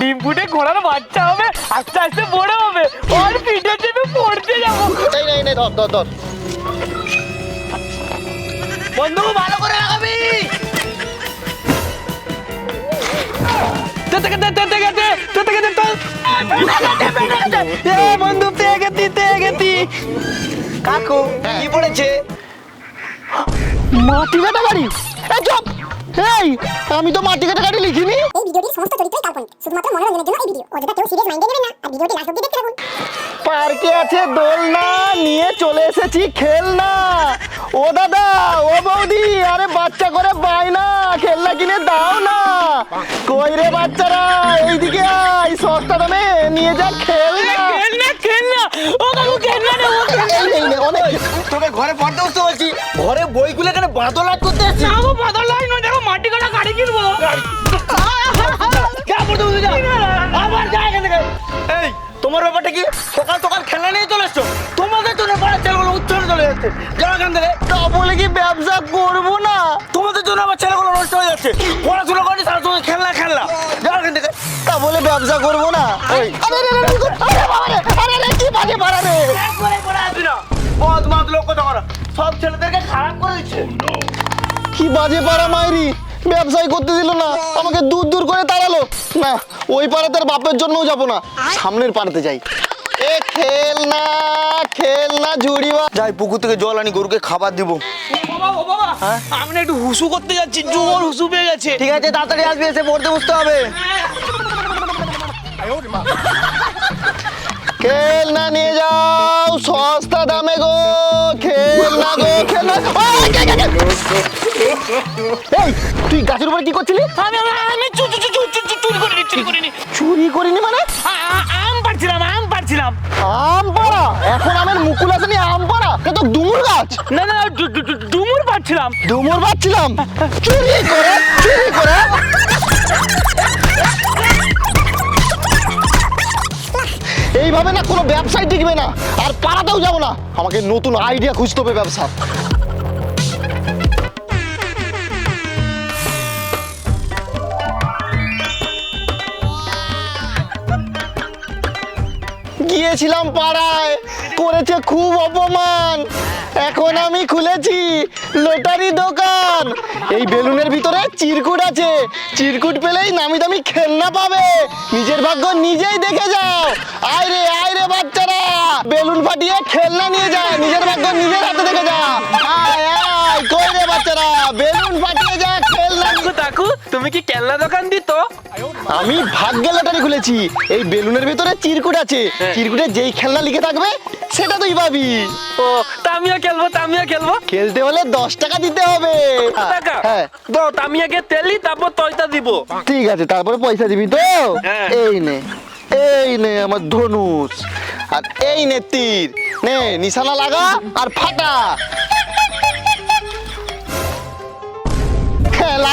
ডিম ঘোড়ার ঘোড়ার বাচ্চা হবে আস্তে আস্তে বড় হবে ওর পিঠে চেপে পড়তে বন্ধু, ভালো করে লাগাবি। বন্ধু পেয়ে গেছি পেয়ে গেছি কাকু কি পড়েছে মাটি বেটা বাড়ি চুপ এই আমি তো মাটি কাটা গাড়ি লিখিনি। এই ভিডিওটির সমস্ত চরিত্রই কাল্পনিক শুধুমাত্র মনোরঞ্জনের জন্য এই ভিডিও। অযথা কেউ সিরিয়াস মাইন্ডে নেবেন না আর ভিডিওটি লাস্ট অব্দি দেখতে থাকুন। পার্কে আছে দোলনা নিয়ে চলে এসেছি খেলনা। ও দাদা ও বৌদি আরে বাচ্চা করে বায়না খেলনা কিনে দাও না। কই রে বাচ্চারা এইদিকে আয় সস্তা দামে নিয়ে যা খেলনা। খেলনা খেলনা। ও কাকু খেলনা না ও এই নে, অনেক। তোকে ঘরে পড়তে বসতে বলছি ঘরে বইগুলো এখানে বাদল করতে আসছি যাব তোমার ব্যাপারটা কি? সকাল সকাল খেলা নিয়ে চলে এসছো? তোমাদের জন্য পাড়ার ছেলেগুলো উচ্চনে চলে যাচ্ছে। যাও এখান থেকে তা বলে কি ব্যবসা করব না? তোমাদের জন্য আমার ছেলেগুলো নষ্ট হয়ে যাচ্ছে। পড়াশোনা করে সারা সময় খেলনা খেলনা যাও এখান থেকে তা বলে ব্যবসা করব না? এই, আরে রে, রে, রে, আরে বাবা রে, আরে রে, কি বাজে পাড়া রে? করে আসবি না। বদমাত লোক কথা সব ছেলেদেরকে খারাপ করে দিচ্ছে কি বাজে পাড়া মাইরি? ব্যবসায় করতে দিল না আমাকে দূর দূর করে তাড়ালো। না ওই পাড়াতে আর বাপের জন্যও যাব না সামনের পাড়াতে যাই। এ খেলনা খেলনা ঝুড়ি বা যাই পুকুর থেকে জল আনি গরুকে খাবার দিব। বাবা ও বাবা আমি না একটু হুসু করতে যাচ্ছি জোর হুসু পেয়ে গেছে। ঠিক আছে তাড়াতাড়ি আসবি এসে পড়তে বসতে হবে। খেলনা নিয়ে যাও সস্তা দামে গো খেলনা গো খেলনা? এই তুই গাছের উপরে কি করছিলি? আমি আমি চু চু চু চু চু চু চুরি করিনি চুরি করিনি। চুরি করিনি মানে? আম পাড়ছিলাম আম পাড়ছিলাম। আম পাড়া? এখন আমের মুকুল আসেনি আম পাড়া? এ তো ডুমুর গাছ? না না ডুমুর পাড়ছিলাম। ডুমুর পাচ্ছিলাম চুরি করে চুরি করে। এইভাবে না কোনো ব্যবসায় টিকবে না। আর পাড়াতেও যাব না। আমাকে নতুন আইডিয়া খুঁজতে হবে ব্যবসা। গিয়েছিলাম পাড়ায়। করেছে খুব অপমান। এখন আমি খুলেছি লটারি দোকান। এই বেলুনের ভিতরে চিরকুট আছে। চিরকুট পেলেই নামি দামি খেলনা পাবে। নিজের ভাগ্য নিজেই দেখে যাও। আয় রে আয় রে বাচ্চারা। বেলুন ফাটিয়ে খেলনা নিয়ে যায় নিজের ভাগ্য নিজের হাতে দেখে যা। আয় আয়, কই রে বাচ্চারা? বেলুন ফাটিয়ে যা। নিয়ে- তাকু তুমি কি খেলনা দোকান দিত? আমি ভাগ্যে লটারি খুলেছি। এই বেলুনের ভিতরে চিরকুট আছে। চিরকুটে যেই খেলনা লিখে থাকবে সেটা তুই পাবি। ও তামিয়া খেলব তামিয়া খেলব। খেলতে হলে দশ টাকা দিতে হবে। টাকা? হ্যাঁ। তো তামিয়াকে তেলি তারপর তয়তা দিব। ঠিক আছে তারপরে পয়সা দিবি তো? হ্যাঁ। এই নে এই নে আমার ধনুষ। আর এই নে তীর। নে নিশানা লাগা আর ফাটা।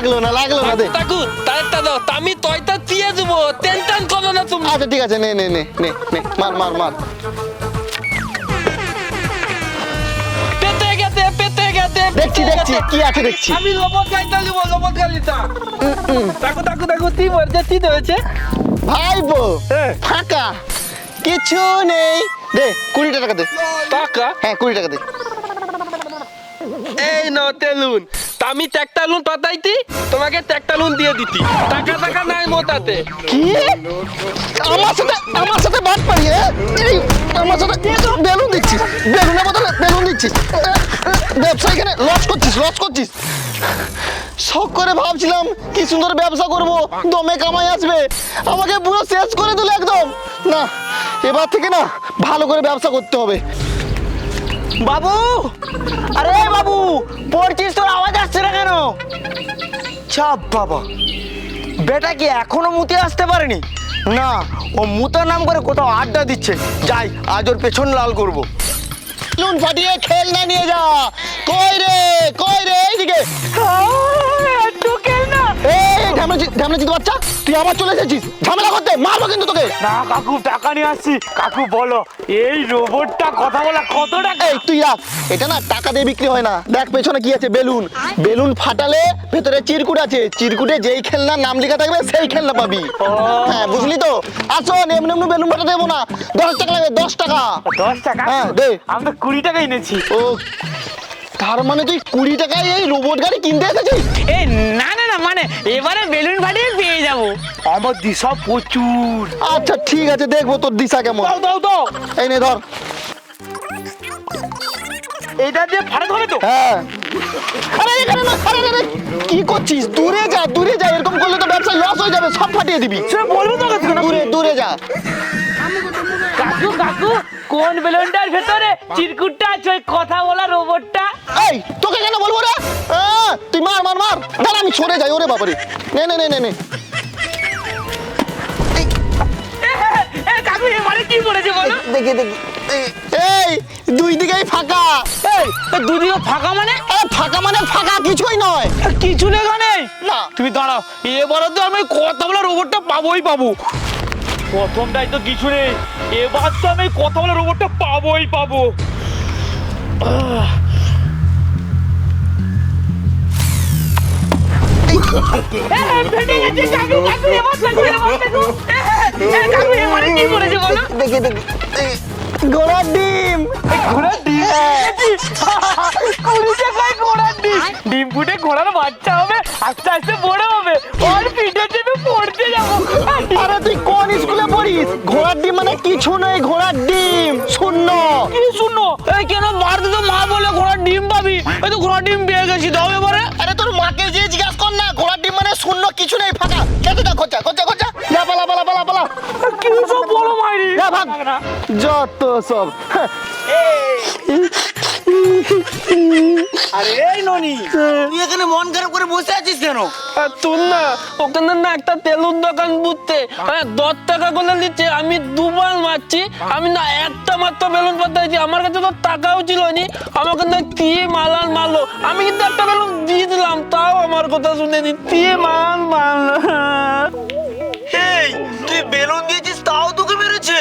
লাগল না লাগল না দে। তাকু তারেরটা দাও তামি তয়তা দিয়ে দেবো। টেনশন করো না তুমি। আচ্ছা ঠিক আছে নে নে নে নে নে মার মার মার। পেতে গেছে পেতে গেছে দেখছি দেখছি কি আছে দেখছি। আমি লবণ গাইতে দিব লবণ গালিতা তাকু তাকু তাকু তি মরছে তি হয়েছে? ভাইবো হ্যাঁ। ফাঁকা। কিছু নেই। দে কুড়ি টাকা দে। টাকা? হ্যাঁ কুড়ি টাকা দে। এই ন তেলুন। আমি ট্যাকটা লুন পাতাইতি তোমাকে ট্যাকটা লুন দিয়ে দিতি টাকা টাকা নাই মোতাতে কি? আমার সাথে আমার সাথে বাদ পাড়িয়ে এই, আমার সাথে বেলুন দিচ্ছিস। বেলুনের বদলে বেলুন দিচ্ছিস। ব্যবসা এখানে লস করছিস লস করছিস। শখ করে ভাবছিলাম কি সুন্দর ব্যবসা করব, দমে কামাই আসবে। আমাকে পুরো শেষ করে দিল একদম। না, এবার থেকে না ভালো করে ব্যবসা করতে হবে। বাবু! আরে বাবু, পড়ছিস তোর আওয়াজ আসছে না কেন? চাপ বাবা। বেটা কি এখনও মুতে আসতে পারেনি? না, ও মুতার নাম করে কোথাও আড্ডা দিচ্ছে। যাই, আজ ওর পেছন লাল করব। বেলুন ফাটিয়ে খেলনা নিয়ে যা। কই রে কই রে, এইদিকে। এই বাচ্চা। তুই আবার চলে এসেছিস। ঝামেলা করতে মারবো কিন্তু তোকে। না কাকু টাকা নিয়ে আসছি। কাকু বলো এই রোবটটা কথা বলা কত টাকা? এই তুই রাখ। এটা না টাকা দিয়ে বিক্রি হয় না। দেখ পেছনে কি আছে? বেলুন। বেলুন ফাটালে ভেতরে চিরকুট আছে। চিরকুটে যেই খেলনার নাম লেখা থাকবে সেই খেলনা পাবি। হ্যাঁ বুঝলি তো? আসো এমনি এমনি বেলুন ফাটা দেবো না। দশ টাকা লাগবে দশ টাকা। দশ টাকা? হ্যাঁ, দে। আমি তো কুড়ি টাকা এনেছি। ও তার মানে তুই কুড়ি টাকায় এই রোবট গাড়ি কিনতে এসেছিস? এই না মানে এবারে বেলুন ফাটিয়ে পেয়ে যাব। আমার দিশা প্রচুর। আচ্ছা ঠিক আছে দেখব তোর দিশা কেমন। দাও দাও দাও। এই নে ধর। এটা দিয়ে হবে তো? হ্যাঁ। আরে এখানে না আরে আরে, আরে, কি করছিস? দূরে যা দূরে যা এরকম করলে তো ব্যবসা লস হয়ে যাবে সব ফাটিয়ে দিবি। সে বলব তো না? দূরে দূরে যা। কাকু কাকু কোন বেলুনটার ভেতরে চিরকুটটা আছে? কথা বলা রোবটটা এই তোকে কেন বলব রে? তুই মার মার মার। দাঁড়া আমি সরে যাই ওরে বাবারে। নে নে নে নে নে। কাকু এবারে কি পড়েছে বলো? দেখি দেখি। এই দুই দিকেই ফাঁকা। এই দুদিকে ফাঁকা মানে? ফাঁকা মানে ফাঁকা কিছুই নয়। কিছু লেখা নেই না। তুমি দাঁড়াও এবারে তো আমি কথা বলা রোবটটা পাবোই পাবো। প্রথমটাই তো কিছু নেই এবার তো আমি কথা বলা রোবটটা পাবোই পাবো। আহ। দেখি দেখি ঘোড়ার ডিম ঘোড়ার ডিম। কুড়ি টাকায় ঘোড়ার ডিম ডিম ফুটে ঘোড়ার বাচ্চা হবে আস্তে আস্তে বড় হবে ওর পিঠে চেপে পড়তে যাব আরে তুই কোন স্কুলে পড়িস? ঘোড়ার ডিম মানে কিছু নেই ঘোড়ার ডিম। শূন্য কি শুনো। এই কেন বাড়িতে তো মা বলে ঘোড়ার ডিম পাবি? এই তো ঘোড়ার ডিম পেয়ে গেছি দাও এবারে। আরে শূন্য কিছু নেই ফাঁকা। খেতে যা খরচা খরচা খরচা যা পালা পালা পালা পালা। কি সব বলো মাইরি? যা ভাগ। যত সব। হ্যাঁ দশ টাকা করে দিচ্ছে আমি দুবার মারছি, আমি না একটা মাত্র বেলুন পাতাইছি আমার কাছে তো টাকাও ছিল নি, আমাকে না দিয়ে মালাল মারলো? আমি কিন্তু একটা বেলুন দিয়ে দিলাম, তাও আমার কথা শুনে নি মাল মারলো? তুই বেলুন দিয়েছিস তাও তোকে মেরেছে?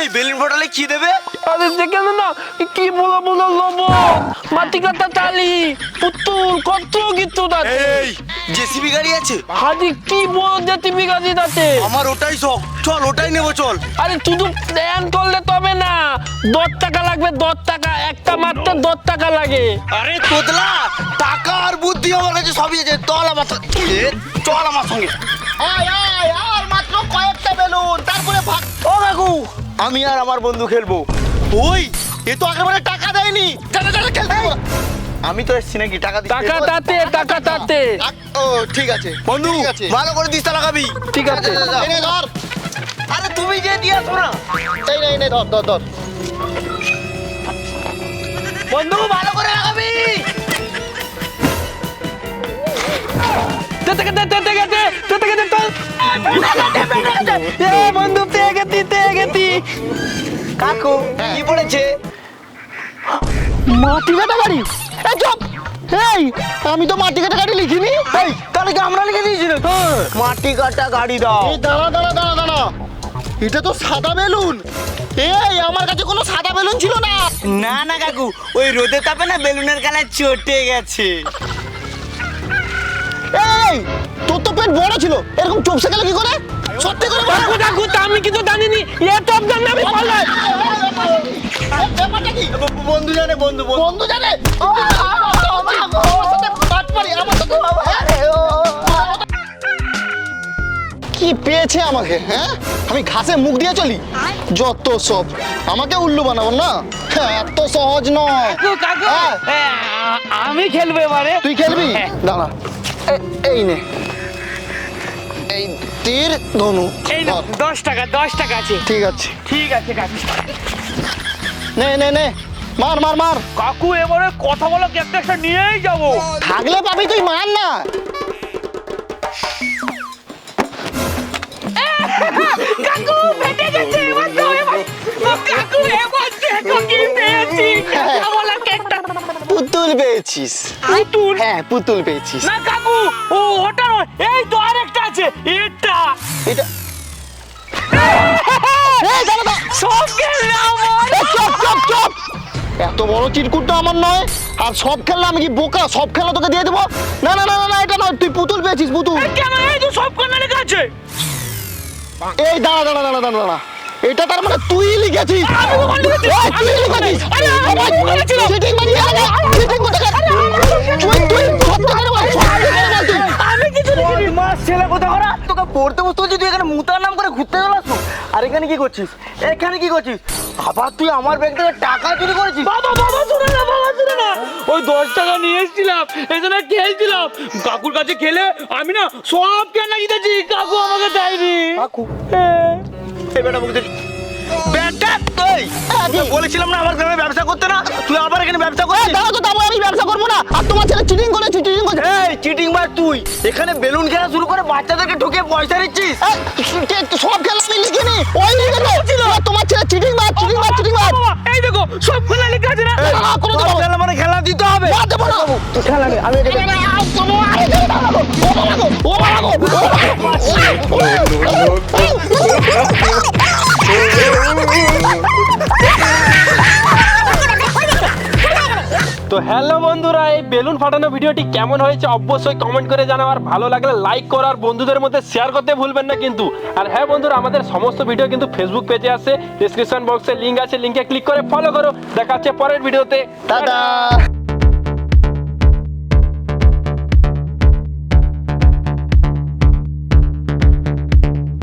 এই বেলুন ফাটালে কি দেবে? আরে সেখানে না কি বলো বলো লোবো? মাটি কাটা টালি পুতুল কত কিছু আছে এই জেসিবি গাড়ি আছে। হাজি কি বড় জেটিপি গাড়ি আছে আমার ওটাই শখ। চল ওটাই নেব চল। আরে শুধু প্ল্যান করলে তবে না দশ টাকা লাগবে দশ টাকা একটা মাত্র দশ টাকা লাগে। আরে তোদলা টাকা আর বুদ্ধি আমার কাছে সবই আছে। চল আমার চল আমার সঙ্গে। আয় আয়। আর কয়েকটা বেলুন তারপরে ভাগ। ও কাকু আমি আর আমার বন্ধু খেলব। ওই এ তো একেবারে টাকা দেয়নি। খেলতে আমি তো এসছি নাকি? টাকা দিতে। টাকা তাতে টাকা তাতে। ও ঠিক আছে। বন্ধু ভালো করে দিস্তা লাগাবি। ঠিক আছে। এই নে ধর। আরে তুমি যে দিয়ে আসো না। এই নে এই নে ধর ধর ধর। বন্ধু ভালো করে লাগাবি। গেতে তেতে গেতে চল এ বন্ধু পেয়ে গেছি পেয়ে গেছি। কাকু কি পড়েছে? মাটি কাটা গাড়ি এই চুপ! এই আমি তো মাটি কাটা গাড়ি লিখিনি। এই তাহলে কি আমরা লিখে দিয়েছিল মাটি কাটা গাড়ি দাও। এই দাঁড়া দাঁড়া দাঁড়া দাঁড়া এটা তো সাদা বেলুন। এই আমার কাছে কোনো সাদা বেলুন ছিল না। না না কাকু ওই রোদে তাপে না বেলুনের কালার চটে গেছে। এই তোর তো পেট বড় ছিল। এরকম চোপসে গেল কি করে? সত্যি করে বল। আমি কিছু জানিনি এ টপ জানি আমি ব্যাপারটা কি? বন্ধু জানে বন্ধু বন্ধু জানে কি পেয়েছে আমাকে হ্যাঁ আমি ঘাসে মুখ দিয়ে চলি যত সব আমাকে উল্লু বানাবো না হ্যাঁ, এত সহজ নয় হ্যাঁ। আমি খেলব এবারে তুই খেলবি হ্যাঁ। দাঁড়া এই নে এই তীর ধনু। এই দশ টাকা দশ টাকা আছে। ঠিক আছে। ঠিক আছে কাকু। নে নে নে। মার মার মার। কাকু এবারে কথা বলো নিয়েই যাব। থাকলে পাবি তুই মার না। কাকু ফেটে গেছে এবার তো এবার। কাকু এবার দেখো কি পেয়েছি। কথা বলা কেকটা পুতুল পেয়েছিস। পুতুল? হ্যাঁ পুতুল পেয়েছিস। না কাকু ও ওটা এই তো আরেকটা এটা। এটা এত বড় চিরকুটটা আমার নয়। আর সব খেলনা আমি কি বোকা? সব খেলা তোকে দিয়ে দেবো? না না না না, না এটা নয়। তুই পুতুল পেয়েছিস পুতুল। সব খেলনা লেখা আছে। এই দাঁড়া দাঁড়া দাঁড়া দাঁড়া দাঁড়া। এটা তার মানে তুই লিখেছিস। তুই লিখেছিস। cheating মাস ছেলে করা তোকে পড়তে বসতে বলছি তুই এখানে মুতার নাম করে ঘুরতে চলে আর এখানে কি করছিস? এখানে কি করছিস? আবার তুই আমার ব্যাগ থেকে টাকা চুরি করেছিস? বাবা বাবা শুনে না বাবা শুনে না। ওই দশ টাকা নিয়ে এসেছিলাম খেলছিলাম। কাকুর কাছে খেলে আমি না সব কেনা জিতেছি কাকু আমাকে দেয়নি। কাকু। এই বেটা বলতে বেটা তুই তোকে বলেছিলাম না আমার গ্রামে ব্যবসা করতে না? এখানে ব্যবসা এই, করছিস দাঁড়া তো তারপর আমি ব্যবসা করব না। আর তোমার ছেলে চিটিং করে চিটিং করে এই চিটিং মার তুই। এখানে বেলুন খেলা শুরু করে বাচ্চাদেরকে ঢুকে পয়সা দিচ্ছিস। সব খেলা আমি লিখিনি। ওই লিখে তো ছিল। তোমার ছেলে চিটিং মার চিটিং মার চিটিং মার। এই দেখো সব খেলা লেখা আছে না? না, না, কোনো খেলা মানে খেলা দিতে হবে। না, দেবো না। খেলা নে, আমি হ্যালো বন্ধুরা এই বেলুন ফাটানো ভিডিওটি কেমন হয়েছে অবশ্যই কমেন্ট করে জানাও আর ভালো লাগলে লাইক করো আর বন্ধুদের মধ্যে শেয়ার করতে ভুলবেন না কিন্তু। আর হ্যাঁ বন্ধুরা আমাদের সমস্ত ভিডিও কিন্তু ফেসবুক পেজে আছে ডিসক্রিপশন বক্সে লিঙ্ক আছে লিংকে ক্লিক করে ফলো করো। দেখা হচ্ছে পরের ভিডিওতে টাটা!